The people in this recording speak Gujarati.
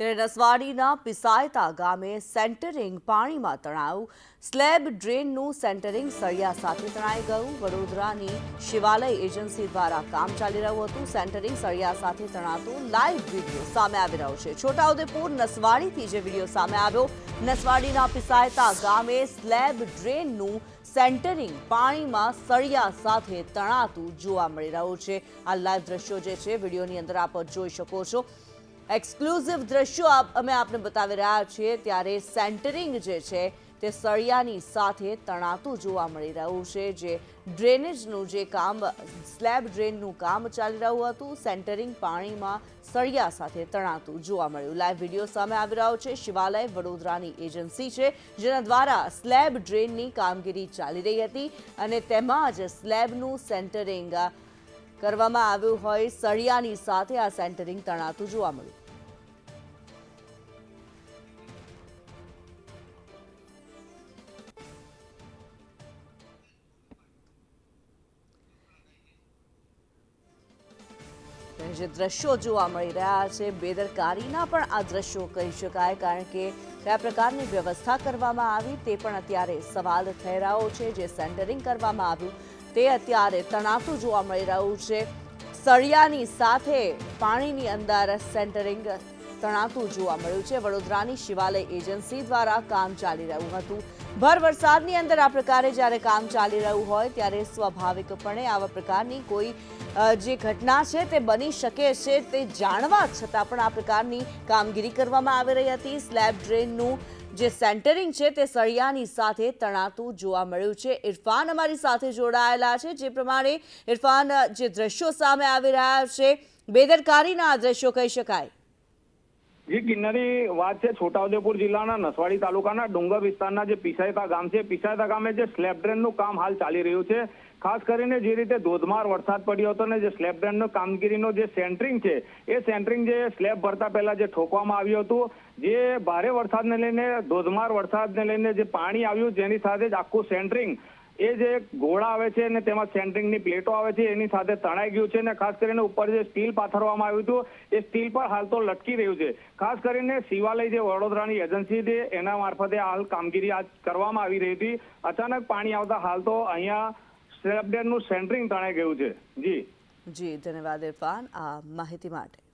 ત્યારે રસવાડીના પિસાયતા ગામે સેન્ટરિંગ પાણીમાં તણાયું સ્લેબ ડ્રેનનું સેન્ટરિંગ સળિયા સાથે તણાઈ ગયું. વડોદરાની શિવાલય એજન્સી દ્વારા કામ ચાલી રહ્યું હતું. સેન્ટરિંગ સળિયા સાથે તણાતું લાઈવ વીડિયો સામે આવી રહ્યો છે. છોટાઉદેપુર નસવાડીથી જે વીડિયો સામે આવ્યો, નસવાડીના પિસાયતા ગામે સ્લેબ ડ્રેનનું સેન્ટરિંગ પાણીમાં સળિયા સાથે તણાતું જોવા મળી રહ્યું છે. આ લાઈવ દ્રશ્યો જે છે, વિડીયોની અંદર આપ જોઈ શકો છો. એક્સક્લુઝિવ દ્રશ્યો અમે આપને બતાવી રહ્યા છીએ ત્યારે સેન્ટરિંગ જે છે તે સળિયાની સાથે તણાતું જોવા મળી રહ્યું છે, જે ડ્રેનેજનું જે કામ સ્લેબ ડ્રેનનું કામ ચાલી રહ્યું હતું. સેન્ટરિંગ પાણીમાં સળિયા સાથે તણાતું જોવા મળ્યું. લાઈવ વીડિયો સામે આવી રહ્યો છે. શિવાલય વડોદરાની એજન્સી છે, જેના દ્વારા સ્લેબ ડ્રેનની કામગીરી ચાલી રહી હતી અને તેમાં જ સ્લેબનું સેન્ટરિંગ કરવામાં આવ્યું હોય. સળિયાની સાથે આ સેન્ટરિંગ તણાતું જોવા મળ્યું. જે દ્રશ્યો જોવા મળી રહ્યા છે, બેદરકારીના પણ આ દ્રશ્યો કહી શકાય. કારણ કે કયા પ્રકારની વ્યવસ્થા કરવામાં આવી તે પણ અત્યારે સવાલ થઈ રહ્યો છે, જે સેન્ટરિંગ કરવામાં આવ્યું તે અત્યારે તણાતું જોવા મળી રહ્યું છે. સળિયાની સાથે પાણીની અંદર સેન્ટરિંગ તણાતું જોવા મળ્યું છે. વડોદરાની શિવાલય એજન્સી દ્વારા કામ ચાલી રહ્યું હતું. ભર વરસાદની અંદર આ પ્રકારે જ્યારે કામ ચાલી રહ્યું હોય ત્યારે સ્વાભાવિકપણે આવા પ્રકારની કોઈ જે ઘટના છે તે બની શકે છે તે જાણવા છતાં પણ આ પ્રકારની કામગીરી કરવામાં આવી રહી હતી. સ્લેબ ડ્રેનનું જે સેન્ટરિંગ છે તે સળિયાની સાથે તણાતું જોવા મળ્યું છે. ઇરફાન અમારી સાથે જોડાયેલા છે. જે પ્રમાણે ઇરફાન, જે દ્રશ્યો સામે આવી રહ્યા છે, બેદરકારીના દ્રશ્યો કહી શકાય. જી કિન્નરી વાત છે, છોટાઉદેપુર જિલ્લાના નસવાડી તાલુકાના ડુંગર વિસ્તારના જે પિસાયતા ગામ છે, પિસાયતા ગામે જે સ્લેબ ડ્રેનનું કામ હાલ ચાલી રહ્યું છે. ખાસ કરીને જે રીતે ધોધમાર વરસાદ પડ્યો હતો ને જે સ્લેબ ડ્રેનનો કામગીરીનો જે સેન્ટરિંગ છે, એ સેન્ટરિંગ જે સ્લેબ ભરતા પહેલા જે ઠોકવામાં આવ્યું હતું, જે ભારે વરસાદને લઈને, ધોધમાર વરસાદને લઈને જે પાણી આવ્યું, જેની સાથે જ આખું સેન્ટરિંગ એ જે ઘોડા આવે છે ને તેમાં સેન્ટરિંગની પ્લેટો આવે છે, એની સાથે તણાઈ ગયું છે અને ખાસ કરીને ઉપર જે સ્ટીલ પાથરવામાં આવ્યું હતું, એ સ્ટીલ પર હાલ તો લટકી રહ્યું છે. ખાસ કરીને શિવાલય જે વડોદરાની એજન્સી છે, એના મારફતે હાલ કામગીરી આજ કરવામાં આવી રહી હતી. અચાનક પાણી આવતા હાલ તો અહીંયા સ્લેબડેનનું સેન્ટરિંગ તણાઈ ગયું છે. જી. જી, ધન્યવાદ ઇરફાન આ માહિતી માટે.